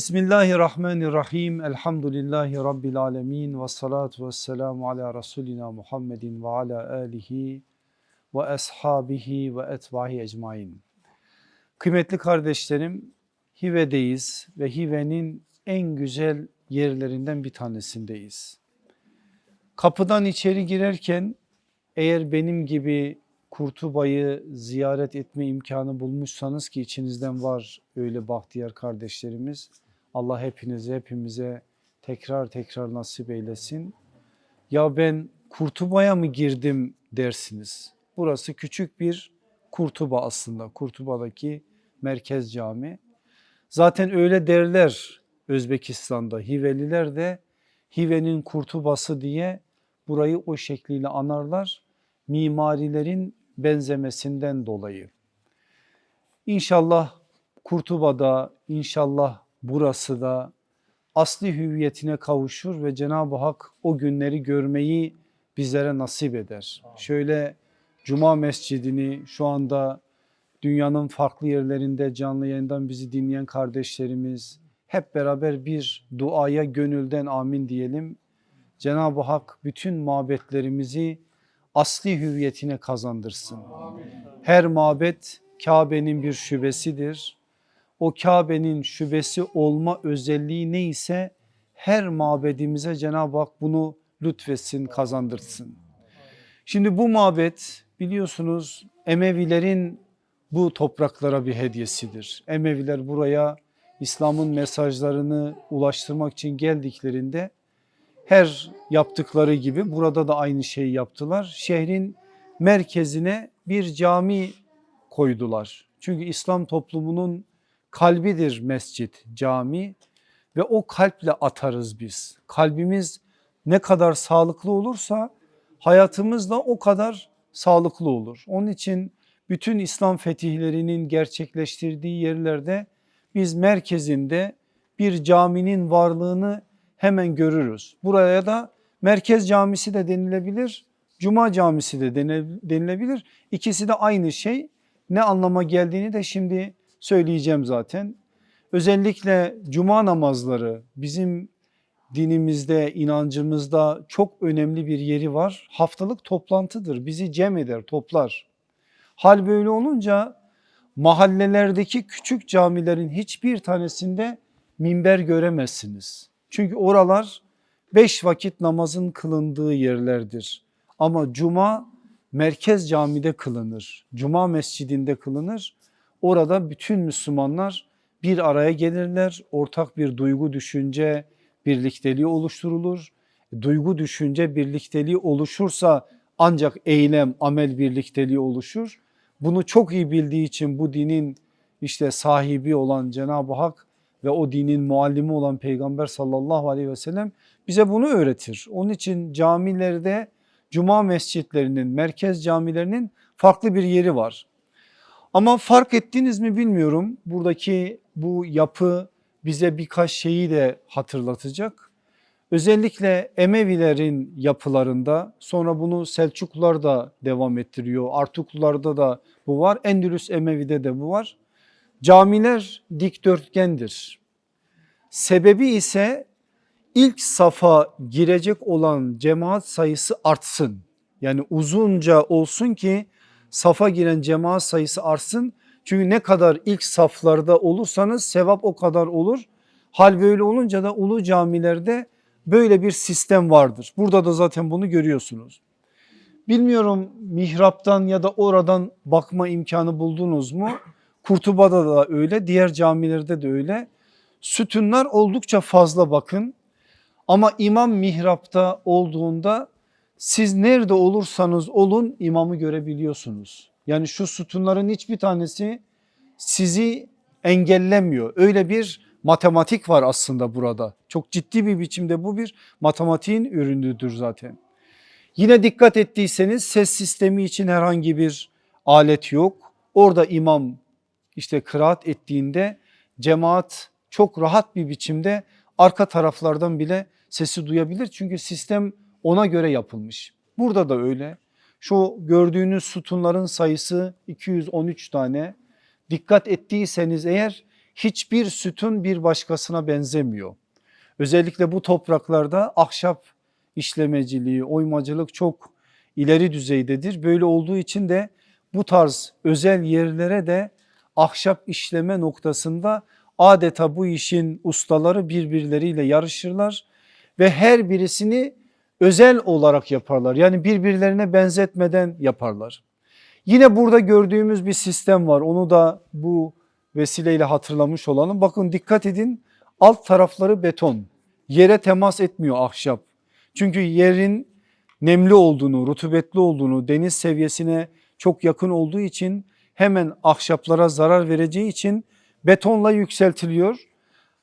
Bismillahirrahmanirrahim. Elhamdülillahi Rabbil alemin. Ve salatu ve selamu ala Resulina Muhammedin ve ala alihi ve ashabihi ve etbahi ecmain. Kıymetli kardeşlerim, Hive'deyiz ve Hive'nin en güzel yerlerinden bir tanesindeyiz. Kapıdan içeri girerken eğer benim gibi Kurtuba'yı ziyaret etme imkanı bulmuşsanız ki içinizden var öyle bahtiyar kardeşlerimiz. Allah hepinize hepimize tekrar tekrar nasip eylesin. Ya ben Kurtuba'ya mı girdim dersiniz. Burası küçük bir Kurtuba aslında. Kurtuba'daki merkez cami. Zaten öyle derler Özbekistan'da. Hiveliler de Hive'nin Kurtubası diye burayı o şekliyle anarlar. Mimarilerin benzemesinden dolayı. İnşallah Kurtuba'da, inşallah burası da asli hüviyetine kavuşur ve Cenab-ı Hak o günleri görmeyi bizlere nasip eder. Şöyle Cuma Mescidini şu anda dünyanın farklı yerlerinde canlı yayından bizi dinleyen kardeşlerimiz hep beraber bir duaya gönülden amin diyelim. Cenab-ı Hak bütün mabetlerimizi asli hüviyetine kazandırsın. Her mabet Kabe'nin bir şubesidir. O Kabe'nin şubesi olma özelliği neyse her mabedimize Cenab-ı Hak bunu lütfetsin, kazandırsın. Şimdi bu mabet biliyorsunuz Emevilerin bu topraklara bir hediyesidir. Emeviler buraya İslam'ın mesajlarını ulaştırmak için geldiklerinde her yaptıkları gibi burada da aynı şeyi yaptılar. Şehrin merkezine bir cami koydular. Çünkü İslam toplumunun kalbidir mescit, cami ve o kalple atarız biz. Kalbimiz ne kadar sağlıklı olursa hayatımız da o kadar sağlıklı olur. Onun için bütün İslam fetihlerinin gerçekleştirdiği yerlerde biz merkezinde bir caminin varlığını hemen görürüz. Buraya da merkez camisi de denilebilir, cuma camisi de denilebilir. İkisi de aynı şey. Ne anlama geldiğini de şimdi söyleyeceğim zaten. Özellikle cuma namazları bizim dinimizde, inancımızda çok önemli bir yeri var. Haftalık toplantıdır. Bizi cem eder, toplar. Hal böyle olunca mahallelerdeki küçük camilerin hiçbir tanesinde minber göremezsiniz. Çünkü oralar beş vakit namazın kılındığı yerlerdir. Ama cuma merkez camide kılınır. Cuma mescidinde kılınır. Orada bütün Müslümanlar bir araya gelirler. Ortak bir duygu, düşünce, birlikteliği oluşturulur. Duygu, düşünce, birlikteliği oluşursa ancak eylem, amel birlikteliği oluşur. Bunu çok iyi bildiği için bu dinin işte sahibi olan Cenab-ı Hak ve o dinin muallimi olan Peygamber sallallahu aleyhi ve sellem bize bunu öğretir. Onun için camilerde cuma mescitlerinin, merkez camilerinin farklı bir yeri var. Ama fark ettiniz mi bilmiyorum buradaki bu yapı bize birkaç şeyi de hatırlatacak. Özellikle Emevilerin yapılarında sonra bunu Selçuklular da devam ettiriyor. Artuklularda da bu var. Endülüs Emevi'de de bu var. Camiler dikdörtgendir. Sebebi ise ilk safa girecek olan cemaat sayısı artsın. Yani uzunca olsun ki safa giren cemaat sayısı artsın. Çünkü ne kadar ilk saflarda olursanız sevap o kadar olur. Hal böyle olunca da ulu camilerde böyle bir sistem vardır. Burada da zaten bunu görüyorsunuz. Bilmiyorum mihraptan ya da oradan bakma imkanı buldunuz mu? Kurtuba'da da öyle, diğer camilerde de öyle. Sütunlar oldukça fazla bakın. Ama imam mihrapta olduğunda siz nerede olursanız olun imamı görebiliyorsunuz. Yani şu sütunların hiçbir tanesi sizi engellemiyor. Öyle bir matematik var aslında burada. Çok ciddi bir biçimde bu bir matematiğin ürünüdür zaten. Yine dikkat ettiyseniz ses sistemi için herhangi bir alet yok. Orada imam işte kıraat ettiğinde cemaat çok rahat bir biçimde arka taraflardan bile sesi duyabilir. Çünkü sistem ona göre yapılmış. Burada da öyle. Şu gördüğünüz sütunların sayısı 213 tane. Dikkat ettiyseniz eğer hiçbir sütun bir başkasına benzemiyor. Özellikle bu topraklarda ahşap işlemeciliği, oymacılık çok ileri düzeydedir. Böyle olduğu için de bu tarz özel yerlere de ahşap işleme noktasında adeta bu işin ustaları birbirleriyle yarışırlar ve her birisini özel olarak yaparlar. Yani birbirlerine benzetmeden yaparlar. Yine burada gördüğümüz bir sistem var. Onu da bu vesileyle hatırlamış olalım. Bakın dikkat edin alt tarafları beton. Yere temas etmiyor ahşap. Çünkü yerin nemli olduğunu, rutubetli olduğunu, deniz seviyesine çok yakın olduğu için hemen ahşaplara zarar vereceği için betonla yükseltiliyor.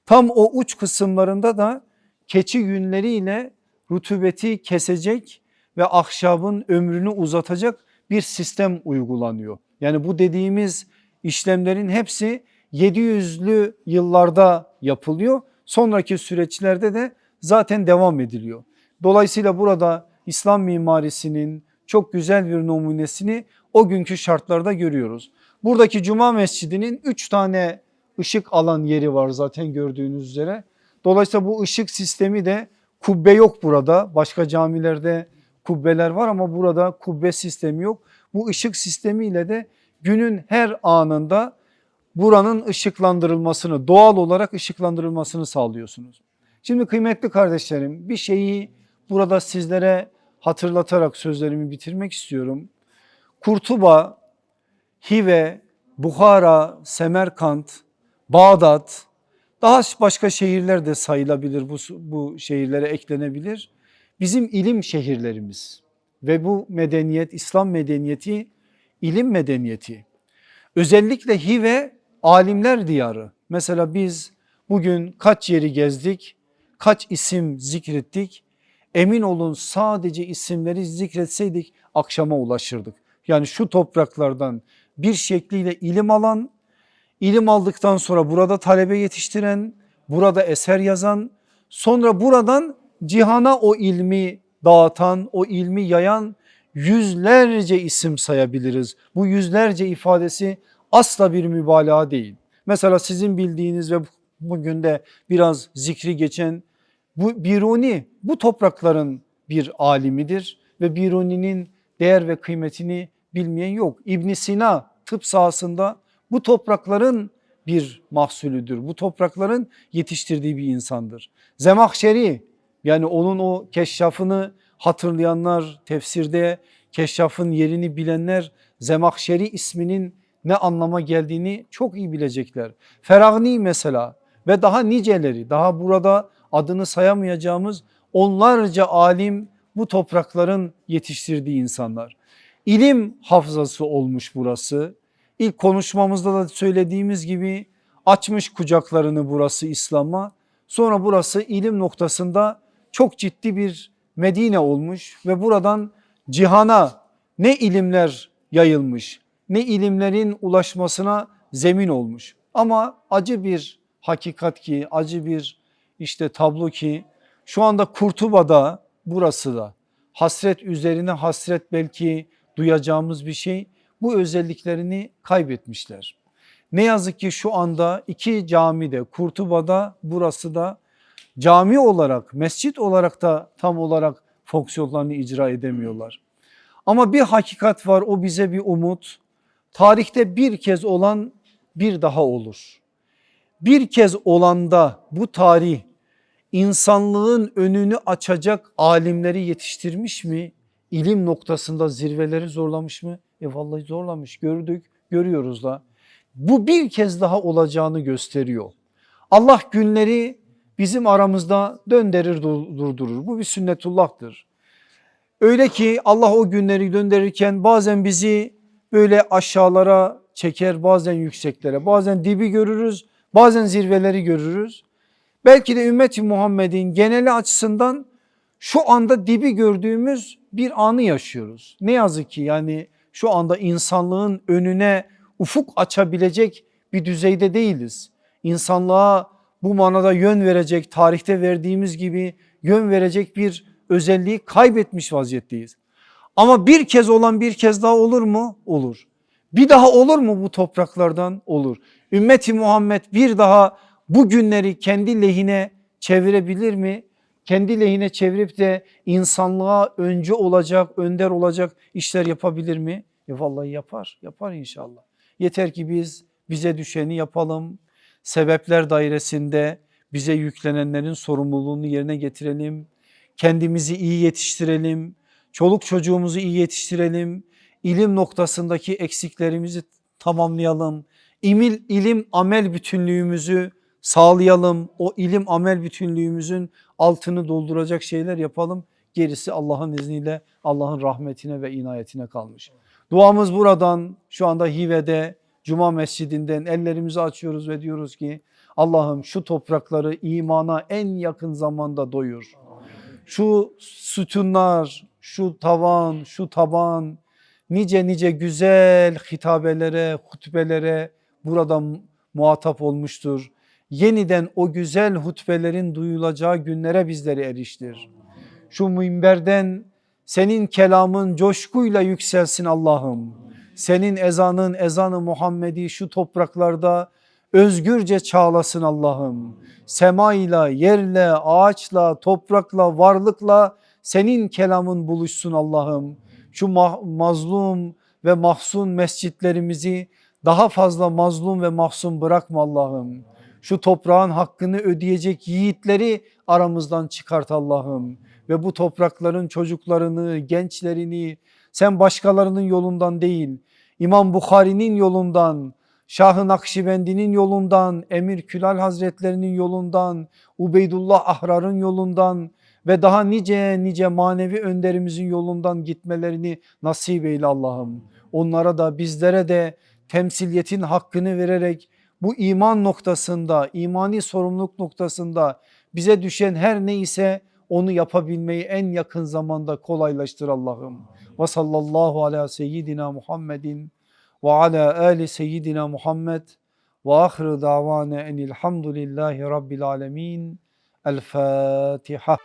Tam o uç kısımlarında da keçi yünleriyle rutubeti kesecek ve ahşabın ömrünü uzatacak bir sistem uygulanıyor. Yani bu dediğimiz işlemlerin hepsi 700'lü yıllarda yapılıyor. Sonraki süreçlerde de zaten devam ediliyor. Dolayısıyla burada İslam mimarisinin çok güzel bir numunesini o günkü şartlarda görüyoruz. Buradaki cuma mescidinin 3 tane ışık alan yeri var zaten gördüğünüz üzere. Dolayısıyla bu ışık sistemi de kubbe yok burada. Başka camilerde kubbeler var ama burada kubbe sistemi yok. Bu ışık sistemiyle de günün her anında buranın ışıklandırılmasını doğal olarak ışıklandırılmasını sağlıyorsunuz. Şimdi kıymetli kardeşlerim bir şeyi burada sizlere hatırlatarak sözlerimi bitirmek istiyorum. Kurtuba, Hive, Buhara, Semerkant, Bağdat daha başka şehirler de sayılabilir bu, bu şehirlere eklenebilir. Bizim ilim şehirlerimiz ve bu medeniyet İslam medeniyeti ilim medeniyeti. Özellikle Hive alimler diyarı. Mesela biz bugün kaç yeri gezdik, kaç isim zikrettik. Emin olun sadece isimleri zikretseydik akşama ulaşırdık. Yani şu topraklardan bir şekliyle ilim alan, ilim aldıktan sonra burada talebe yetiştiren, burada eser yazan, sonra buradan cihana o ilmi dağıtan, o ilmi yayan yüzlerce isim sayabiliriz. Bu yüzlerce ifadesi asla bir mübalağa değil. Mesela sizin bildiğiniz ve bugün de biraz zikri geçen bu Biruni bu toprakların bir alimidir ve Biruni'nin değer ve kıymetini bilmeyen yok. İbn Sina tıp sahasında bu toprakların bir mahsulüdür. Bu toprakların yetiştirdiği bir insandır. Zemahşeri yani onun o keşşafını hatırlayanlar tefsirde keşşafın yerini bilenler Zemahşeri isminin ne anlama geldiğini çok iyi bilecekler. Feragni mesela ve daha niceleri daha burada adını sayamayacağımız onlarca alim bu toprakların yetiştirdiği insanlar. İlim hafızası olmuş burası. İlk konuşmamızda da söylediğimiz gibi açmış kucaklarını burası İslam'a. Sonra burası ilim noktasında çok ciddi bir Medine olmuş ve buradan cihana ne ilimler yayılmış ne ilimlerin ulaşmasına zemin olmuş. Ama acı bir hakikat ki acı bir işte tablo ki şu anda Kurtuba'da burası da hasret üzerine hasret belki duyacağımız bir şey bu özelliklerini kaybetmişler. Ne yazık ki şu anda iki camide Kurtuba'da burası da cami olarak mescit olarak da tam olarak fonksiyonlarını icra edemiyorlar. Ama bir hakikat var o bize bir umut. Tarihte bir kez olan bir daha olur. Bir kez olanda bu tarih insanlığın önünü açacak alimleri yetiştirmiş mi? İlim noktasında zirveleri zorlamış mı? E vallahi zorlamış gördük görüyoruz da. Bu bir kez daha olacağını gösteriyor. Allah günleri bizim aramızda döndürür durdurur. Bu bir sünnetullah'tır. Öyle ki Allah o günleri döndürürken bazen bizi böyle aşağılara çeker bazen yükseklere bazen dibi görürüz bazen zirveleri görürüz. Belki de ümmeti Muhammed'in geneli açısından şu anda dibi gördüğümüz bir anı yaşıyoruz. Ne yazık ki yani şu anda insanlığın önüne ufuk açabilecek bir düzeyde değiliz. İnsanlığa bu manada yön verecek tarihte verdiğimiz gibi yön verecek bir özelliği kaybetmiş vaziyetteyiz. Ama bir kez olan bir kez daha olur mu? Olur. Bir daha olur mu bu topraklardan? Olur. Ümmeti Muhammed bir daha bu günleri kendi lehine çevirebilir mi? Kendi lehine çevirip de insanlığa öncü olacak, önder olacak işler yapabilir mi? E vallahi yapar, yapar inşallah. Yeter ki biz bize düşeni yapalım. Sebepler dairesinde bize yüklenenlerin sorumluluğunu yerine getirelim. Kendimizi iyi yetiştirelim. Çoluk çocuğumuzu iyi yetiştirelim. İlim noktasındaki eksiklerimizi tamamlayalım. İmil, ilim amel bütünlüğümüzü sağlayalım. O ilim amel bütünlüğümüzün altını dolduracak şeyler yapalım. Gerisi Allah'ın izniyle Allah'ın rahmetine ve inayetine kalmış. Duamız buradan şu anda Hive'de Cuma mescidinden ellerimizi açıyoruz ve diyoruz ki Allah'ım şu toprakları imana en yakın zamanda doyur. Şu sütunlar, şu tavan, şu taban nice nice güzel hitabelere, hutbelere burada muhatap olmuştur. Yeniden o güzel hutbelerin duyulacağı günlere bizleri eriştir. Şu minberden senin kelamın coşkuyla yükselsin Allah'ım. Senin ezanın ezanı Muhammedi şu topraklarda özgürce çağlasın Allah'ım. Semayla, yerle, ağaçla, toprakla, varlıkla senin kelamın buluşsun Allah'ım. Şu ma- mazlum ve mahzun mescitlerimizi daha fazla mazlum ve mahzun bırakma Allah'ım. Şu toprağın hakkını ödeyecek yiğitleri aramızdan çıkart Allah'ım. Ve bu toprakların çocuklarını, gençlerini sen başkalarının yolundan değil, İmam Bukhari'nin yolundan, Şah-ı Nakşibendi'nin yolundan, Emir Külal Hazretlerinin yolundan, Ubeydullah Ahrar'ın yolundan ve daha nice nice manevi önderimizin yolundan gitmelerini nasip eyle Allah'ım. Onlara da bizlere de temsiliyetin hakkını vererek bu iman noktasında, imani sorumluluk noktasında bize düşen her neyse onu yapabilmeyi en yakın zamanda kolaylaştır Allah'ım. Ve sallallahu ala seyyidina Muhammedin ve ala ali seyyidina Muhammed ve ahir davana enilhamdülillahi rabbil alemin. El Fatiha.